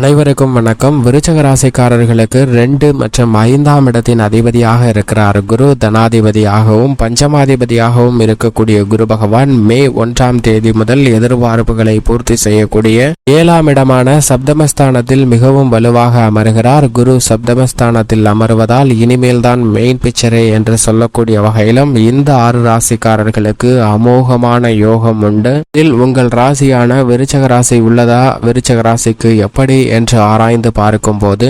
அனைவருக்கும் வணக்கம். விருச்சக ராசிக்காரர்களுக்கு ரெண்டு மற்றும் ஐந்தாம் இடத்தின் அதிபதியாக இருக்கிறார். குரு தனாதிபதியாகவும் பஞ்சமாதிபதியாகவும் இருக்கக்கூடிய குரு பகவான் மே ஒன்றாம் தேதி முதல் எதிர்பார்ப்புகளை பூர்த்தி செய்யக்கூடிய ஏழாம் இடமான சப்தமஸ்தானத்தில் மிகவும் வலுவாக அமர்கிறார். குரு சப்தமஸ்தானத்தில் அமர்வதால் இனிமேல் தான் மெயின் பிக்சரே என்று சொல்லக்கூடிய வகையிலும் இந்த ஆறு ராசிக்காரர்களுக்கு அமோகமான யோகம் உண்டு. இதில் உங்கள் ராசியான விருச்சக ராசி உள்ளதா? விருச்சக ராசிக்கு எப்படி என்று ஆராய்ந்து பார்க்கும்போது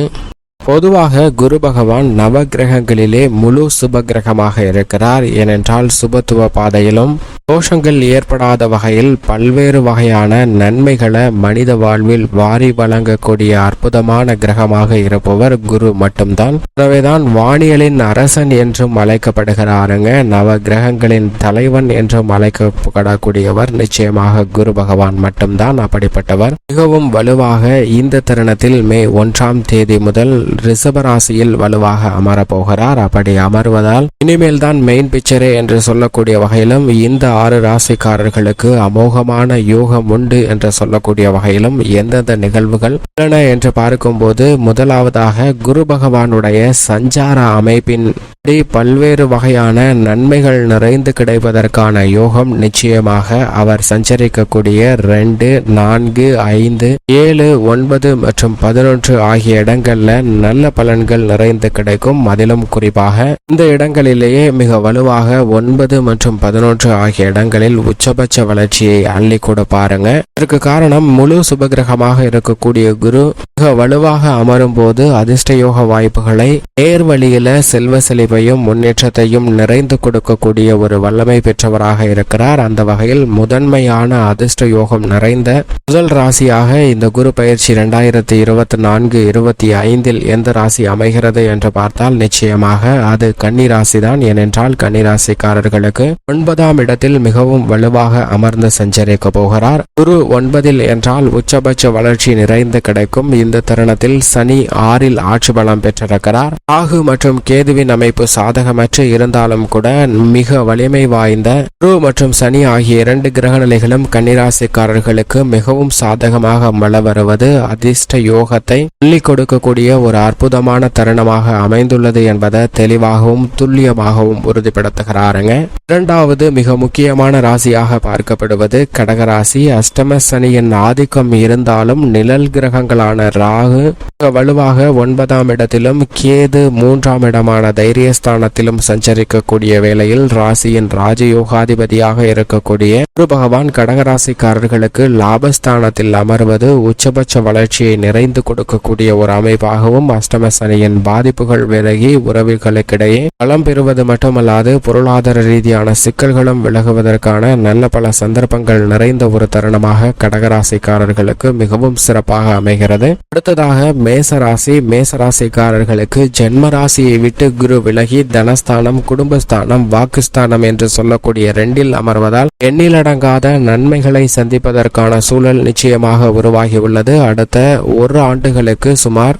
பொதுவாக குரு பகவான் நவ கிரகங்களிலே முழு சுப கிரகமாக இருக்கிறார். ஏனென்றால் சுபத்துவ பாதையிலும் தோஷங்கள் ஏற்படாத வகையில் பல்வேறு வகையான நன்மைகளை மனித வாழ்வில் வாரி வழங்கக்கூடிய அற்புதமான கிரகமாக இருப்பவர் குரு மட்டும்தான். எனவேதான் வானியலின் அரசன் என்றும் அழைக்கப்படுகிறாருங்க. நவ கிரகங்களின் தலைவன் என்றும் அழைக்கப்படக்கூடியவர் நிச்சயமாக குரு பகவான் மட்டும்தான். அப்படிப்பட்டவர் மிகவும் வலுவாக இந்த தருணத்தில் மே ஒன்றாம் தேதி முதல் ரிஷபராசியில் வலுவாக அமரப்போகிறார். அப்படி அமர்வதால் இனிமேல் தான் மெயின் பிக்சரே என்று சொல்லக்கூடிய வகையிலும் இந்த ஆறு ராசிக்காரர்களுக்கு அமோகமான யோகம் உண்டு என்று சொல்லக்கூடிய வகையிலும் எந்தெந்த நிகழ்வுகள் உள்ளன என்று பார்க்கும்போது முதலாவதாக குரு பகவானுடைய சஞ்சார அமைப்பின் பல்வேறு வகையான நன்மைகள் நிறைந்து கிடைப்பதற்கான யோகம் நிச்சயமாக அவர் சஞ்சரிக்கக்கூடிய ரெண்டு நான்கு ஐந்து ஏழு ஒன்பது மற்றும் பதினொன்று ஆகிய இடங்கள்ல நல்ல பலன்கள் நிறைந்து கிடைக்கும். அதிலும் குறிப்பாக இந்த இடங்களிலேயே மிக வலுவாக ஒன்பது மற்றும் பதினொன்று ஆகிய இடங்களில் உச்சபட்ச வளர்ச்சியை அள்ளி கூட பாருங்க. இதற்கு காரணம் முழு சுபகிரகமாக இருக்கக்கூடிய குரு மிக வலுவாக அமரும் போது அதிர்ஷ்ட யோக வாய்ப்புகளை நேர் வழியில செல்வ செழிப்பையும் முன்னேற்றத்தையும் நிறைந்து கொடுக்கக்கூடிய ஒரு வல்லமை பெற்றவராக இருக்கிறார். அந்த வகையில் முதன்மையான அதிர்ஷ்ட யோகம் நிறைந்த முதல் ராசியாக இந்த குரு பயிற்சி இரண்டாயிரத்தி இருபத்தி நான்கு இருபத்தி ஐந்தில் எந்த ராசி அமைகிறது என்று பார்த்தால் நிச்சயமாக அது கன்னி ராசி தான் ஏனென்றால் கன்னி ராசிக்காரர்களுக்கு ஒன்பதாம் இடத்தில் மிகவும் வலுவாக அமர்ந்து சஞ்சரிக்க போகிறார். குரு ஒன்பதில் என்றால் உச்சபட்ச வளர்ச்சி நிறைந்து கிடைக்கும். இந்த தருணத்தில் சனி ஆறில் ஆட்சி பலம் பெற்றிருக்கிறார். ராகு மற்றும் கேதுவின் அமைப்பு சாதகமற்று இருந்தாலும் கூட மிக வலிமை வாய்ந்த குரு மற்றும் சனி ஆகிய இரண்டு கிரக நிலைகளும் கன்னிராசிக்காரர்களுக்கு மிகவும் சாதகமாக வள வருவது அதிர்ஷ்ட யோகத்தை சொல்லிக் கொடுக்கக்கூடிய ஒரு அற்புதமான தருணமாக அமைந்துள்ளது என்பதை தெளிவாகவும் துல்லியமாகவும் உறுதிப்படுத்துகிறாருங்க. இரண்டாவது மிக முக்கியமான ராசியாக பார்க்கப்படுவது கடகராசி. அஷ்டம சனியின் ஆதிக்கம் இருந்தாலும் நிழல் கிரகங்களான ராகு வலுவாக ஒன்பதாம் இடத்திலும் கேது மூன்றாம் இடமான தைரியஸ்தானத்திலும் சஞ்சரிக்கக்கூடிய வேளையில் ராசியின் ராஜயோகாதிபதியாக இருக்கக்கூடிய குரு பகவான் கடகராசிக்காரர்களுக்கு லாபஸ்தானத்தில் அமர்வது உச்சபட்ச வளர்ச்சியை நிறைந்து கொடுக்கக்கூடிய ஒரு அமைப்பாகவும் அஷ்டம சனியின் பாதிப்புகள் விலகி உறவுகளுக்கிடையே பலம் பெறுவது மட்டுமல்லாது பொருளாதார ரீதியான சிக்கல்களும் விலகுவதற்கான நல்ல பல சந்தர்ப்பங்கள் நிறைந்த ஒரு தருணமாக கடகராசிக்காரர்களுக்கு மிகவும் சிறப்பாக அமைகிறது. அடுத்ததாக மேசராசி. மேசராசிக்காரர்களுக்கு ஜென்ம ராசியை விட்டு குரு விலகி தனஸ்தானம் குடும்பஸ்தானம் வாக்குஸ்தானம் என்று சொல்லக்கூடிய ரெண்டில் அமர்வதால் எண்ணிலடங்காத நன்மைகளை சந்திப்பதற்கான சூழல் நிச்சயமாக உருவாகியுள்ளது. அடுத்த ஒரு ஆண்டுகளுக்கு சுமார்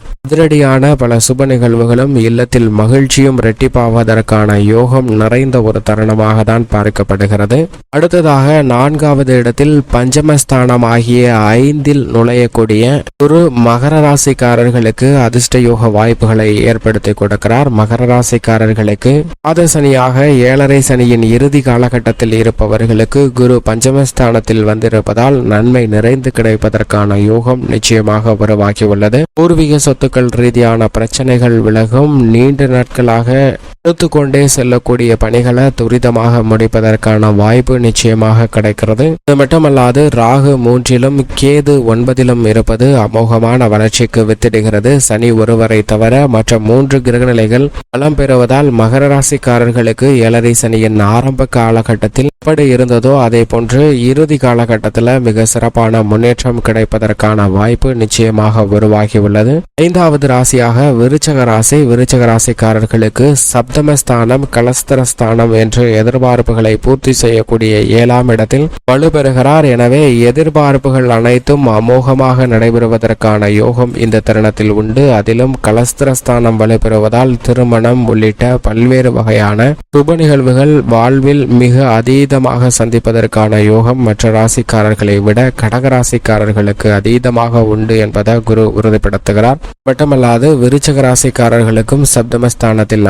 அதிரடியான பல சுப நிகழ்வுகளும் இல்லத்தில் மகிழ்ச்சியும் இரட்டிப்பாவதற்கான யோகம் நிறைந்த ஒரு தருணமாக தான் பார்க்கப்படுகிறது. அடுத்ததாக நான்காவது இடத்தில் பஞ்சமஸ்தானம் ஆகிய ஐந்தில் நுழையக்கூடிய குரு மகர ராசிக்காரர்களுக்கு அதிர்ஷ்ட யோக வாய்ப்புகளை ஏற்படுத்தி கொடுக்கிறார். மகர ராசிக்காரர்களுக்கு பாத சனியாக ஏழரை சனியின் இறுதி காலகட்டத்தில் இருப்பவர்களுக்கு குரு பஞ்சமஸ்தானத்தில் வந்திருப்பதால் நன்மை நிறைந்து கிடைப்பதற்கான யோகம் நிச்சயமாக உருவாகியுள்ளது. பூர்வீக சொத்துக்கள் ரீதியான பிரச்சனைகள் விலகும். நீண்ட நாட்களாக எடுத்துக்கொண்டே செல்லக்கூடிய பணிகளை துரிதமாக முடிப்பதற்கான வாய்ப்பு நிச்சயமாக கிடைக்கிறது. இது மட்டுமல்லாது ராகு மூன்றிலும் கேது ஒன்பதிலும் இருப்பது அமோகமான வளர்ச்சிக்கு வித்திடுகிறது. சனி ஒருவரை தவிர மற்ற மூன்று கிரகநிலைகள் பலம் பெறுவதால் மகர ராசிக்காரர்களுக்கு ஏழரை சனியின் ஆரம்ப காலகட்டத்தில் எப்படி இருந்ததோ அதே போன்று இறுதி காலகட்டத்தில் மிக சிறப்பான முன்னேற்றம் கிடைப்பதற்கான வாய்ப்பு நிச்சயமாக உருவாகியுள்ளது. ஐந்தாவது ராசியாக விருச்சக ராசி விருச்சக ராசிக்காரர்களுக்கு உத்தமஸ்தானம் கலஸ்தரஸ்தானம் என்று எதிர்பார்ப்புகளை பூர்த்தி செய்யக்கூடிய ஏழாம் இடத்தில் வலுப்பெறுகிறார் எனவே எதிர்பார்ப்புகள் அனைத்தும் அமோகமாக நடைபெறுவதற்கான யோகம் இந்த தருணத்தில் உண்டு. அதிலும் கலஸ்திரஸ்தானம் வலுப்பெறுவதால் திருமணம் உள்ளிட்ட பல்வேறு வகையான சுப நிகழ்வுகள் வாழ்வில் மிக அதீதமாக சந்திப்பதற்கான யோகம் மற்ற ராசிக்காரர்களை விட கடகராசிக்காரர்களுக்கு அதீதமாக உண்டு என்பதை குரு உறுதிப்படுத்துகிறார். மட்டுமல்லாது விருச்சக ராசிக்காரர்களுக்கும் சப்தமஸ்தானத்தில்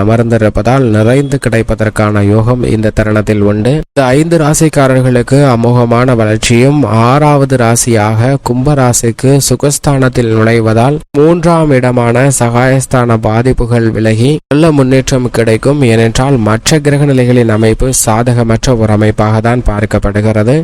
இருப்பதால் நிறைந்து கிடைப்பதற்கான யோகம் இந்த தருணத்தில் உண்டு. இந்த ஐந்து ராசிக்காரர்களுக்கு அமோகமான வளர்ச்சியும் ஆறாவது ராசியாக கும்பராசிக்கு சுகஸ்தானத்தில் நுழைவதால் மூன்றாம் இடமான சகாயஸ்தான பாதிப்புகள் விலகி நல்ல முன்னேற்றம் கிடைக்கும். ஏனென்றால் மற்ற கிரக நிலைகளின் அமைப்பு சாதகமற்ற ஒரு அமைப்பாக தான் பார்க்கப்படுகிறது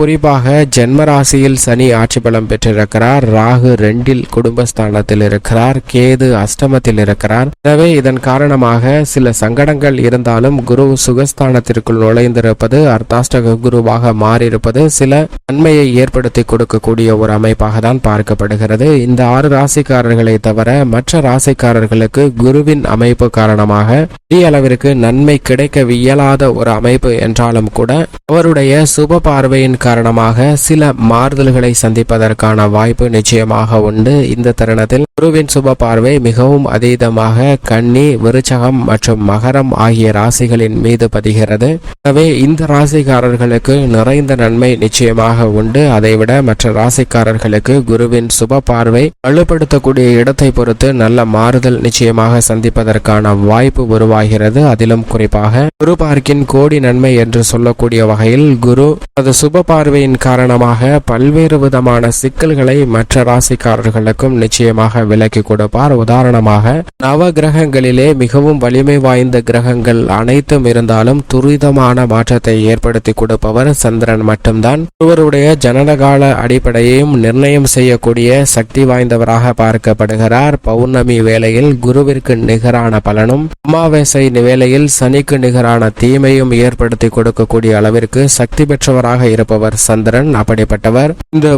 குறிப்பாக ஜென்ம ராசியில் சனி ஆட்சி பலம் பெற்றிருக்கிறார். ராகு ரெண்டில் குடும்பஸ்தானத்தில் இருக்கிறார். கேது அஷ்டமத்தில் இருக்கிறார். எனவே இதன் காரணமாக சில சங்கடங்கள் இருந்தாலும் குரு சுகஸ்தானத்திற்குள் நுழைந்திருப்பது அர்த்தாஷ்டக குருவாக மாறியிருப்பது சில நன்மையை ஏற்படுத்தி கொடுக்கக்கூடிய ஒரு அமைப்பாக தான் பார்க்கப்படுகிறது. இந்த ஆறு ராசிக்காரர்களை தவிர மற்ற ராசிக்காரர்களுக்கு குருவின் அமைப்பு காரணமாக பெரிய அளவிற்கு நன்மை கிடைக்க இயலாத ஒரு அமைப்பு என்றாலும் கூட அவருடைய சுப பார்வையின் காரணமாக சில மாறுதல்களை சந்திப்பதற்கான வாய்ப்பு நிச்சயமாக உண்டு. இந்த தருணத்தில் குருவின் சுப பார்வை மிகவும் அதீதமாக கன்னி விருச்சகம் மற்றும் மகரம் ஆகிய ராசிகளின் மீது பதிகிறது. எனவே இந்த ராசிக்காரர்களுக்கு நிறைந்த நன்மை நிச்சயமாக உண்டு. அதைவிட மற்ற ராசிக்காரர்களுக்கு குருவின் சுப பார்வை வலுப்படுத்தக்கூடிய இடத்தை பொறுத்து நல்ல மாறுதல் நிச்சயமாக சந்திப்பதற்கான வாய்ப்பு உருவாகிறது. அதிலும் குறிப்பாக குரு பார்க்கின் கோடி நன்மை என்று சொல்லக்கூடிய வகையில் குரு அது சுப பார்வையின் காரணமாக பல்வேறு விதமான சிக்கல்களை மற்ற ராசிக்காரர்களுக்கும் நிச்சயமாக விலக்கி கொடுப்பார். உதாரணமாக நவ கிரகங்களிலே மிகவும் வலிமை வாய்ந்த கிரகங்கள் அனைத்தும் இருந்தாலும் துரிதமான மாற்றத்தை ஏற்படுத்தி கொடுப்பவர் சந்திரன் மட்டும்தான். ஒருவருடைய ஜனனகால அடிப்படையையும் நிர்ணயம் செய்யக்கூடிய சக்தி வாய்ந்தவராக பார்க்கப்படுகிறார். பௌர்ணமி வேளையில் குருவிற்கு நிகரான பலனும் அமாவாசை வேளையில் சனிக்கு நிகரான தீமையும் ஏற்படுத்தி கொடுக்கக்கூடிய அளவிற்கு சக்தி பெற்றவராக இருப்பவர் சந்திரன் அப்படிப்பட்டவர். இந்த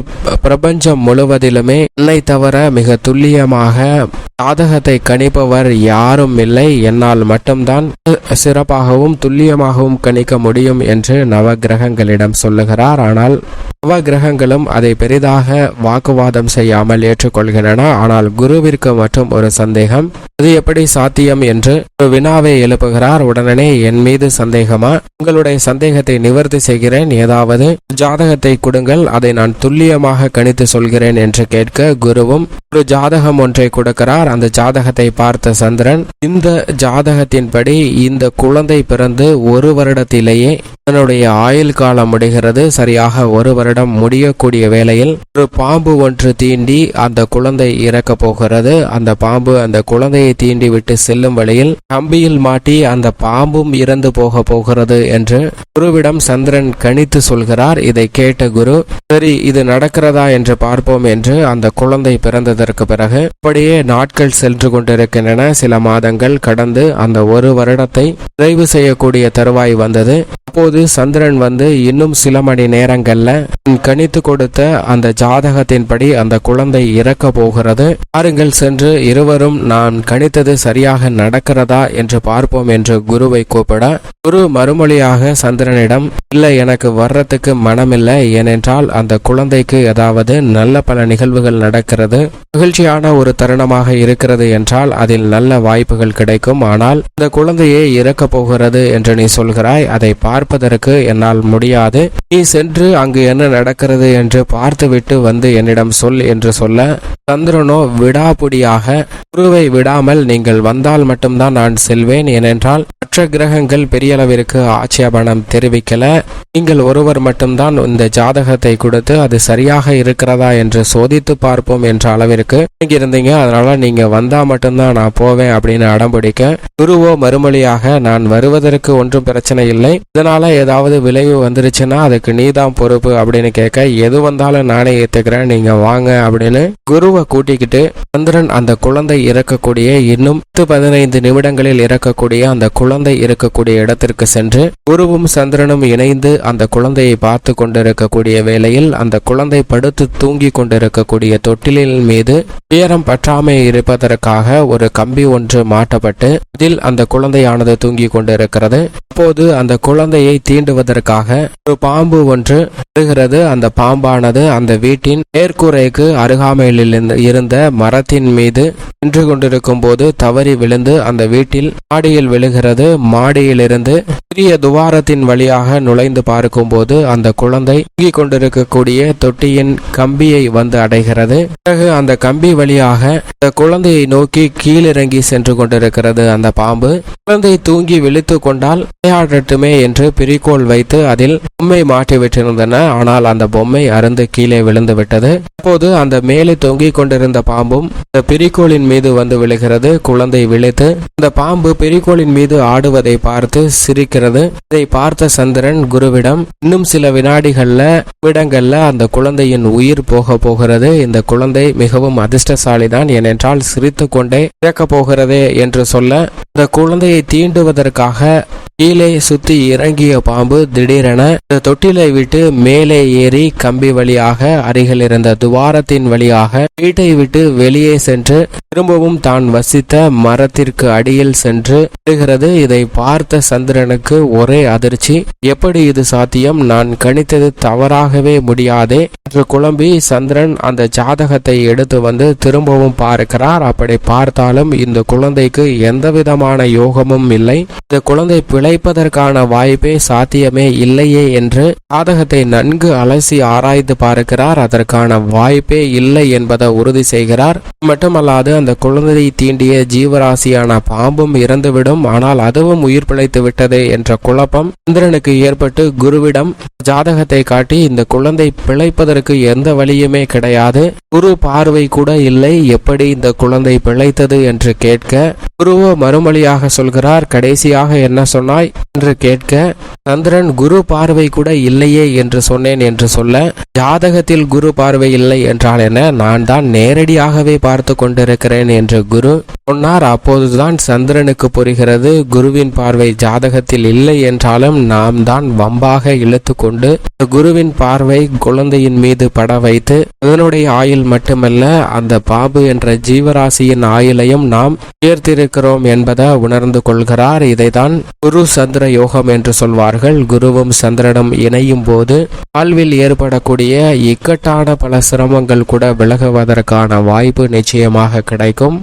பிரபஞ்சம் முழுவதிலுமே என்னை தவிர மிக துல்லியமாக சாதகத்தை கணிப்பவர் யாரும் இல்லை. என்னால் மட்டும்தான் சிறப்பாகவும் துல்லியமாகவும் கணிக்க முடியும் என்று நவ கிரகங்களிடம் சொல்லுகிறார். ஆனால் நவ கிரகங்களும் அதை பெரிதாக வாக்குவாதம் செய்யாமல் ஏற்றுக்கொள்கின்றன. ஆனால் குருவிற்கு மட்டும் ஒரு சந்தேகம் அது எப்படி சாத்தியம்? என்று ஒரு வினாவை எழுப்புகிறார். உடனே என் மீது சந்தேகமா? உங்களுடைய சந்தேகத்தை நிவர்த்தி செய்கிறேன். ஏதாவது ஜாதகத்தை கொடுங்கள். அதை நான் துல்லியமாக கணித்து சொல்கிறேன் என்று கேட்க குருவும் ஒரு ஜாதகம் ஒன்றை கொடுக்கிறார். அந்த ஜாதகத்தை பார்த்த சந்திரன் இந்த ஜாதகத்தின்படி இந்த குழந்தை பிறந்து ஒரு வருடத்திலேயே அதனுடைய ஆயுள் காலம் முடிகிறது. சரியாக ஒரு வருடம் முடியக்கூடிய வேளையில் ஒரு பாம்பு ஒன்று தீண்டி அந்த குழந்தை இறக்க போகிறது. அந்த பாம்பு அந்த குழந்தையை தீண்டி விட்டு செல்லும் வழியில் கம்பியில் மாட்டி அந்த பாம்பும் இறந்து போக போகிறது என்று குருவிடம் சந்திரன் கணித்து சொல்கிறார். இதை கேட்ட குரு சரி இது நடக்கிறதா என்று பார்ப்போம் என்று அந்த குழந்தை பிறந்ததற்கு பிறகு அப்படியே நாட்கள் சென்று கொண்டிருக்கின்றன. சில மாதங்கள் கடந்து அந்த ஒரு வருடத்தை நிறைவு செய்யக்கூடிய தருவாய் வந்தது. அப்போது சந்திரன் வந்து இன்னும் சில மணி நேரங்கள்ல கணித்து கொடுத்த அந்த ஜாதகத்தின்படி அந்த குழந்தை இறக்க போகிறது. பாருங்கள் சென்று இருவரும் நான் கணித்தது சரியாக நடக்கிறதா என்று பார்ப்போம் என்று குருவை கூப்பிட குரு மறுமொழியாக சந்திரனிடம் இல்லை எனக்கு வர்றதுக்கு மனமில்லை. ஏனென்றால் அந்த குழந்தைக்கு ஏதாவது நல்ல பல நிகழ்வுகள் நடக்கிறது. மகிழ்ச்சியான ஒரு தருணமாக இருக்கிறது என்றால் அதில் நல்ல வாய்ப்புகள் கிடைக்கும். ஆனால் இந்த குழந்தையே இறக்கப் போகிறது என்று நீ சொல்கிறாய் அதை பார்ப்பதற்கு என்னால் முடியாது. நீ சென்று அங்கு என்ன நடக்கிறது என்று பார்த்துவிட்டு வந்து என்னிடம் சொல் என்று சொல்ல சந்திரனோ விடாபுடியாக குருவை விடாமல் நீங்கள் வந்தால் மட்டும்தான் நான் செல்வேன். ஏனென்றால் மற்ற கிரகங்கள் பெரிய அளவிற்கு ஆட்சேபணம் தெரிவிக்கல. நீங்கள் ஒருவர் மட்டும்தான் இந்த ஜாதகத்தை கொடுத்து அது சரியாக இருக்கிறதா என்று சோதித்து பார்ப்போம் என்ற அளவிற்கு இருந்தீங்க. அதனால நீங்க வந்தா மட்டும்தான் நான் போவேன் அப்படின்னு அடம்பிடிக்க குரு குருவோ மறுமொழியாக நான் வருவதற்கு ஒன்றும் பிரச்சனை இல்லை. இதனால ஏதாவது விளைவு வந்துருச்சுன்னா அதுக்கு நீதான் பொறுப்பு அப்படின்னு கேட்க எது வந்தாலும் நானே ஏத்துக்கிறேன். நீங்க வாங்க அப்படின்னு குருவை கூட்டிக்கிட்டு சந்திரன் அந்த குழந்தை இறக்கக்கூடிய இன்னும் பத்து பதினைந்து நிமிடங்களில் இறக்கக்கூடிய அந்த குழந்தை இருக்கக்கூடிய இடத்திற்கு சென்று குருவும் சந்திரனும் இணைந்து அந்த குழந்தையை பார்த்து கொண்டிருக்கக்கூடிய வேளையில் அந்த குழந்தை படுத்து தூங்கி கொண்டிருக்கக்கூடிய தொட்டிலின் மீது உயரம் பற்றாமை இருப்பதற்காக ஒரு கம்பி ஒன்று மாட்டப்பட்டு அதில் அந்த குழந்தையானது தூங்கிக் கொண்டிருக்கிறது. அப்போது அந்த குழந்தையை தீண்டுவதற்காக ஒரு பாம்பு ஒன்று வருகிறது. அந்த பாம்பானது அந்த வீட்டின் மேற்கூரைக்கு அருகாமையில் இருந்த மரத்தின் மீது நின்று கொண்டிருக்கும் போது தவறி விழுந்து அந்த வீட்டில் மாடியில் விழுகிறது. மாடியிலிருந்து சிறிய துவாரத்தின் வழியாக நுழைந்து பார்க்கும்போது அந்த குழந்தை தூங்கிக் கொண்டிருக்கக்கூடிய தொட்டியின் கம்பியை வந்து அடைகிறது. பிறகு அந்த கம்பி வழியாக அந்த குழந்தையை நோக்கி கீழிறங்கி சென்று கொண்டிருக்கிறது அந்த பாம்பு. குழந்தை தூங்கி விழித்து கொண்டால் விளையாடட்டுமே என்று பிரிக்கோள் வைத்து அதில் பொம்மை மாட்டிவிட்டிருந்தன. ஆனால் அந்த பொம்மை அருந்து கீழே விழுந்து விட்டது. அப்போது அந்த மேலே தொங்கிக் கொண்டிருந்த பாம்பும் அந்த பிரிக்கோளின் மீது வந்து விழுகிறது. குழந்தை விழித்து அந்த பாம்பு பிரிக்கோளின் மீது ஆடுவதை பார்த்து சிரிக்கிறது. இதை பார்த்த சந்திரன் குருவிடம் இன்னும் சில வினாடிகள்ல நிமிடங்கள்ல அந்த குழந்தையின் உயிர் போக போகிறது. இந்த குழந்தை மிகவும் அதிர்ஷ்டசாலிதான். ஏனென்றால் சிரித்து கொண்டே இறக்கப் போகிறதே என்று சொல்ல இந்த குழந்தையை தீண்டுவதற்காக கீழே சுத்தி இறங்கிய பாம்பு திடீரென தொட்டிலை விட்டு மேலே ஏறி கம்பி வழியாக அருகில் இருந்த துவாரத்தின் வழியாக வீட்டை விட்டு வெளியே சென்று திரும்பவும் தான் வசித்த மரத்திற்கு அடியில் சென்று விடுகிறது இதை பார்த்த சந்திரனுக்கு ஒரே அதிர்ச்சி. எப்படி இது சாத்தியம்? நான் கணித்தது தவறாகவே முடியாதே என்று குழம்பி சந்திரன் அந்த ஜாதகத்தை எடுத்து வந்து திரும்பவும் பார்க்கிறார். அப்படி பார்த்தாலும் இந்த குழந்தைக்கு எந்த விதமான யோகமும் இல்லை. இந்த குழந்தை கிடைப்பதற்கான வாய்ப்பே சாத்தியமே இல்லையே என்று ஜாதகத்தை நன்கு அலசி ஆராய்ந்து பார்க்கிறார். அதற்கான வாய்ப்பே இல்லை என்பதை உறுதி செய்கிறார். மட்டுமல்லாது அந்த குழந்தையை தீண்டிய ஜீவராசியான பாம்பும் இறந்துவிடும். ஆனால் அதுவும் உயிர் பிழைத்து விட்டது என்ற குழப்பம் சந்திரனுக்கு ஏற்பட்டு குருவிடம் ஜாதகத்தை காட்டி இந்த குழந்தை பிழைப்பதற்கு எந்த வழியுமே கிடையாது. குரு பார்வை கூட இல்லை. எப்படி இந்த குழந்தை பிழைத்தது என்று கேட்க குருவோ மறுமொழியாக சொல்கிறார். கடைசியாக என்ன சொன்னார்? சொன்னாய் என்று கேட்க சந்திரன் குரு பார்வை கூட இல்லையே என்று சொன்னேன் என்று சொல்ல ஜாதகத்தில் குரு பார்வை இல்லை என்றால் என்ன? நான் தான் நேரடியாகவே பார்த்து கொண்டிருக்கிறேன் என்று குரு சொன்னார். அப்போதுதான் சந்திரனுக்கு புரிகிறது குருவின் பார்வை ஜாதகத்தில் இல்லை என்றாலும் நாம் தான் வம்பாக இழுத்து கொண்டு குருவின் பார்வை குழந்தையின் மீது பட வைத்து அதனுடைய ஆயுள் மட்டுமல்ல அந்த பாபு என்ற ஜீவராசியின் ஆயுளையும் நாம் உயர்த்திருக்கிறோம் என்பதை உணர்ந்து கொள்கிறார். இதைதான் குரு சந்திர யோகம் என்று சொல்வார்கள். குருவும் சந்திரனும் இணையும் போது வாழ்வில் ஏற்படக்கூடிய இக்கட்டான பல சிரமங்கள் கூட விலகுவதற்கான வாய்ப்பு நிச்சயமாக கிடைக்கும்.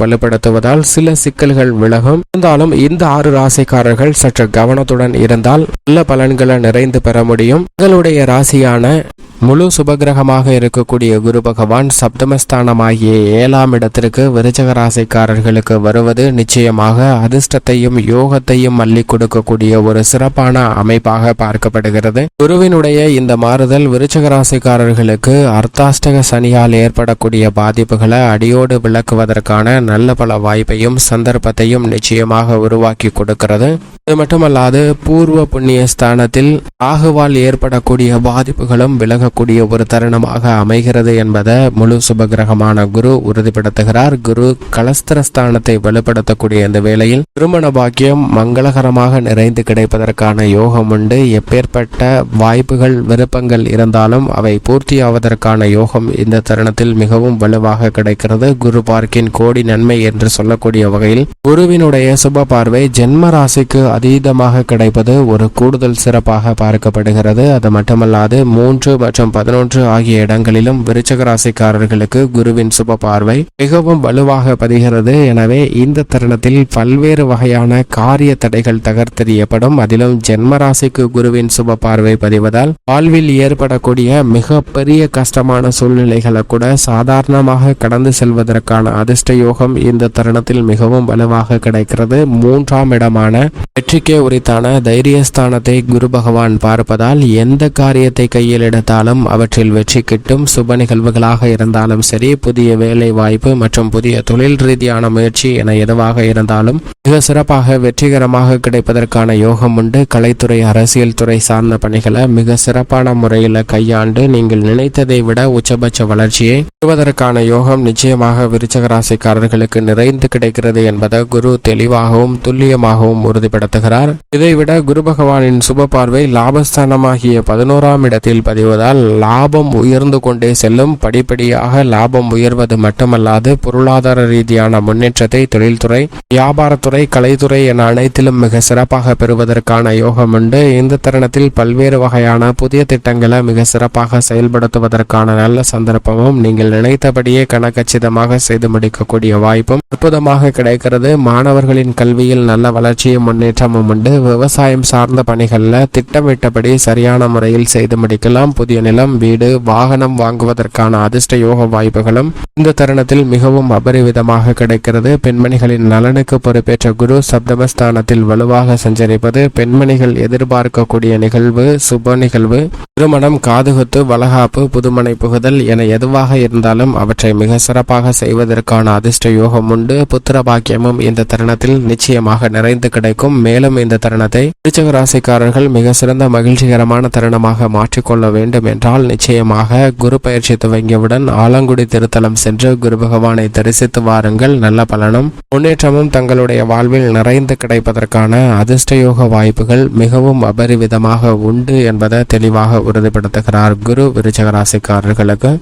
வலுப்படுத்துவதால் சில சிக்கல்கள் விலகும். இருந்தாலும் இந்த ஆறு ராசிக்காரர்கள் சற்று கவனத்துடன் இருந்தால் நல்ல பலன்களை நிறைந்து பெற முடியும். உங்களுடைய ராசியான முழு சுபகிரகமாக இருக்கக்கூடிய குரு பகவான் சப்தமஸ்தானமாகிய ஏழாம் இடத்திற்கு விருச்சக ராசிக்காரர்களுக்கு வருவது நிச்சயமாக அதிர்ஷ்டத்தையும் யோகத்தையும் மல்லி கொடுக்கக்கூடிய ஒரு சிறப்பான அமைப்பாக பார்க்கப்படுகிறது. குருவினுடைய இந்த மாறுதல் விருச்சக ராசிக்காரர்களுக்கு அர்த்தாஷ்டக சனியால் ஏற்படக்கூடிய பாதிப்புகளை அடியோடு விளக்குவதற்கான நல்ல பல வாய்ப்பையும் சந்தர்ப்பத்தையும் நிச்சயமாக உருவாக்கி கொடுக்கிறது. இது மட்டுமல்லாது பூர்வ புண்ணிய ஸ்தானத்தில் ஆகுவால் ஏற்படக்கூடிய பாதிப்புகளும் விலக ஆகக்கூடிய ஒரு தருணமாக அமைகிறது என்பதை முழு சுபகிரகமான குரு உறுதிப்படுத்துகிறார். குரு கலஸ்திரஸ்தானத்தை வலுப்படுத்தக்கூடிய இந்த வேளையில் திருமண பாக்கியம் மங்களகரமாக நிறைந்து கிடைப்பதற்கான யோகம் உண்டு. எப்பேற்பட்ட வாய்ப்புகள் விருப்பங்கள் இருந்தாலும் அவை பூர்த்தியாவதற்கான யோகம் இந்த தருணத்தில் மிகவும் வலுவாக கிடைக்கிறது. குரு பார்க்கின் கோடி நன்மை என்று சொல்லக்கூடிய வகையில் குருவினுடைய சுப பார்வை ஜென்ம ராசிக்கு அதீதமாக கிடைப்பது ஒரு கூடுதல் சிறப்பாக பார்க்கப்படுகிறது. அது மட்டுமல்லாது மூன்று மற்றும் மற்றும் பதினொன்று ஆகிய இடங்களிலும் விருச்சக ராசிக்காரர்களுக்கு குருவின் சுப பார்வை மிகவும் வலுவாக பதிகிறது. எனவே இந்த தருணத்தில் பல்வேறு வகையான காரிய தடைகள் தகர்த்தெறியப்படும். அதிலும் ஜென்ம ராசிக்கு குருவின் சுப பார்வை பதிவதால் வாழ்வில் ஏற்படக்கூடிய மிக பெரிய கஷ்டமான சூழ்நிலைகளை கூட சாதாரணமாக கடந்து செல்வதற்கான அதிர்ஷ்ட யோகம் இந்த தருணத்தில் மிகவும் வலுவாக கிடைக்கிறது. மூன்றாம் இடமான வெற்றிக்கே உரித்தான தைரியஸ்தானத்தை குரு பகவான் பார்ப்பதால் எந்த காரியத்தை கையில் எடுத்தாலும் அவற்றில் வெற்றி கிட்டும் சுப நிகழ்வுகளாக இருந்தாலும் சரி புதிய வேலை வாய்ப்பு மற்றும் புதிய தொழில் ரீதியான முயற்சி என எதுவாக இருந்தாலும் மிக சிறப்பாக வெற்றிகரமாக கிடைப்பதற்கான யோகம் உண்டு. கலைத்துறை அரசியல் துறை சார்ந்த பணிகளை மிக சிறப்பான முறையில் கையாண்டு நீங்கள் நினைத்ததை விட உச்சபட்ச வளர்ச்சியை பெறுவதற்கான யோகம் நிச்சயமாக விருச்சக ராசிக்காரர்களுக்கு நிறைந்து கிடைக்கிறது என்பதை குரு தெளிவாகவும் துல்லியமாகவும் உறுதிப்படுத்துகிறார். இதைவிட குரு பகவானின் சுப பார்வை லாபஸ்தானமாகிய பதினோராம் இடத்தில் பதிவதால் லாபம் உயர்ந்து கொண்டே செல்லும். படிப்படியாக லாபம் உயர்வது மட்டுமல்லாது பொருளாதார ரீதியான முன்னேற்றத்தை தொழில்துறை வியாபாரத்துறை கலைத்துறை என அனைத்திலும் மிக சிறப்பாக பெறுவதற்கான யோகம் உண்டு. இந்த தருணத்தில் பல்வேறு வகையான புதிய திட்டங்களை மிக சிறப்பாக செயல்படுத்துவதற்கான நல்ல சந்தர்ப்பமும் நீங்கள் நினைத்தபடியே கணக்கச்சிதமாக செய்து முடிக்கக்கூடிய வாய்ப்பும் அற்புதமாக கிடைக்கிறது. மாணவர்களின் கல்வியில் நல்ல வளர்ச்சியும் முன்னேற்றமும் உண்டு. விவசாயம் சார்ந்த பணிகளில் திட்டமிட்டபடி சரியான முறையில் செய்து முடிக்கலாம். புதிய நிலம் வீடு வாகனம் வாங்குவதற்கான அதிர்ஷ்ட யோக வாய்ப்புகளும் இந்த தருணத்தில் மிகவும் அபரிவிதமாக கிடைக்கிறது. பெண்மணிகளின் நலனுக்கு பொறுப்பேற்ற குரு சப்தமஸ்தானத்தில் வலுவாக சஞ்சரிப்பது பெண்மணிகள் எதிர்பார்க்கக்கூடிய நிகழ்வு சுப நிகழ்வு திருமணம் காதுகுத்து வளகாப்பு புதுமனை புகுதல் என எதுவாக இருந்தாலும் அவற்றை மிக சிறப்பாக செய்வதற்கான அதிர்ஷ்ட யோகம் உண்டு. புத்திர பாக்கியமும் இந்த தருணத்தில் நிச்சயமாக நிறைந்து கிடைக்கும். மேலும் இந்த தருணத்தை திருச்சக ராசிக்காரர்கள் மிக சிறந்த மகிழ்ச்சிகரமான தருணமாக மாற்றிக்கொள்ள வேண்டும் என்றால் நிச்சயமாக குரு பயிற்சி துவங்கியவுடன் ஆலங்குடி திருத்தலம் சென்று குரு பகவானை தரிசித்து வாருங்கள். நல்ல பலனும் முன்னேற்றமும் தங்களுடைய வாழ்வில் நிறைந்து கிடைப்பதற்கான அதிர்ஷ்டயோக வாய்ப்புகள் மிகவும் அபரிவிதமாக உண்டு என்பதை தெளிவாக உறுதிப்படுத்துகிறார் குரு விருச்சகராசிக்காரர்களுக்கு